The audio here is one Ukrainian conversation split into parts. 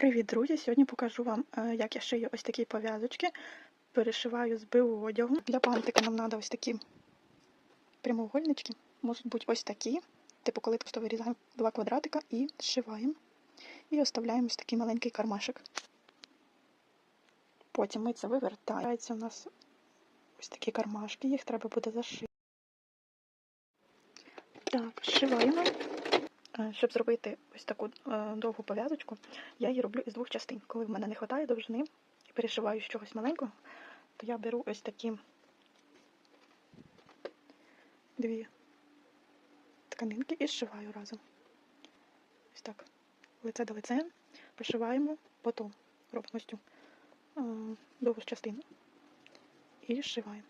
Привіт, друзі! Сьогодні покажу вам, е, як я шию ось такі пов'язочки. Перешиваю з одягу. Для пантика нам треба ось такі прямоугольнички. Можуть бути ось такі. Типу, коли просто вирізаємо два квадратика і зшиваємо. І оставляємо ось такий маленький кармашик. Потім ми це вивертаємо. у нас ось такі кармашки, їх треба буде зашити. Так, зшиваємо. Е, Щоб зробити ось таку е, довгу пов'язочку, я її роблю із двох частин. Коли в мене не вистачає довжини і перешиваю з чогось маленького, то я беру ось такі дві тканинки і зшиваю разом. Ось так. Лице до лице. Пришиваємо, потім робимо ось цю е, довгу частину і зшиваємо.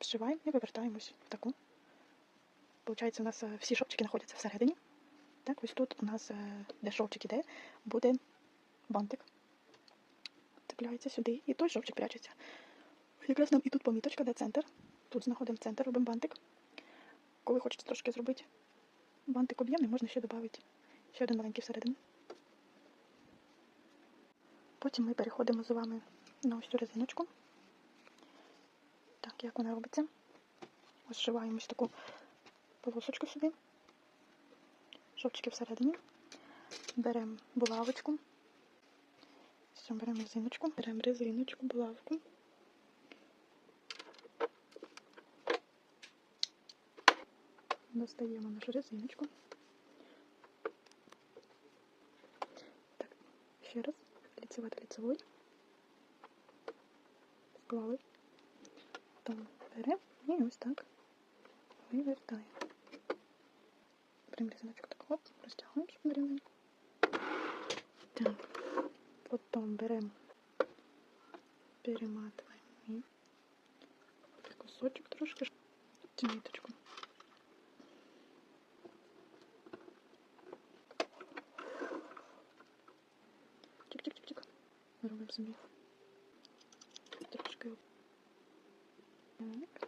Зшиваємо і вивертаємось в таку. Получається, у нас е, всі шовчики знаходяться всередині. Так, ось тут у нас, е, де шовчик іде, буде бантик. Цепляється сюди, і той шовчик прячеться. Якраз нам і тут поміточка, де центр. Тут знаходимо центр, робимо бантик. Коли хочете трошки зробити бантик об'ємний, можна ще додати ще один маленький всередину. Потім ми переходимо з вами на ось цю резиночку. Так, як вона робиться? Ось зшиваємо ось таку полосочку сюди, шовчики всередині. Беремо булавочку. Все, беремо резиночку, беремо резиночку, булавку. Достаємо нашу резиночку. Так, ще раз. Лицевой до лицевой. Склали. Потім беремо і ось так вивертаємо. Прям резиночку так оп, розтягуємо, щоб не рівненько. Так. Потім беремо, перематуємо і кусочок трошки цю ниточку. Чик-чик-чик-чик. Робимо собі трошки. Так.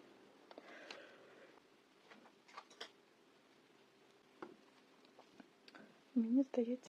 Мені здається,